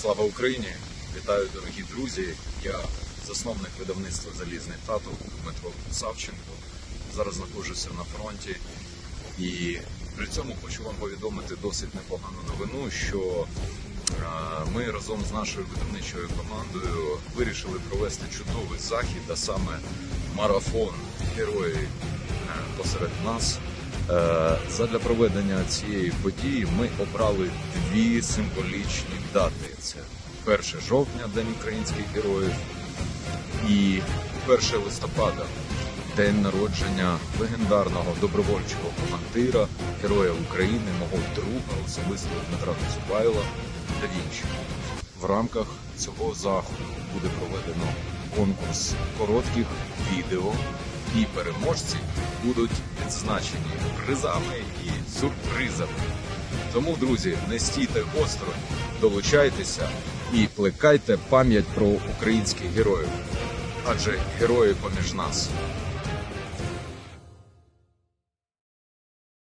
Слава Україні! Вітаю, дорогі друзі! Я засновник видавництва Залізний тато Дмитро Савченко. Зараз знаходжуся на фронті і при цьому хочу вам повідомити досить непогану новину, що е, ми разом з нашою видавничою командою вирішили провести чудовий захід, а саме марафон герої е, посеред нас. Е, Задля проведення цієї події ми обрали дві символічні дати: це 1 жовтня, День українських героїв, і 1 листопада, день народження легендарного добровольчого командира, героя України, мого друга, особисто Дмитра Цубайла та інших. В рамках цього заходу буде проведено конкурс коротких відео, і переможці будуть відзначені призами і сюрпризами. Тому, друзі, не стійте осторонь, долучайтеся і плекайте пам'ять про українських героїв. Адже герої поміж нас.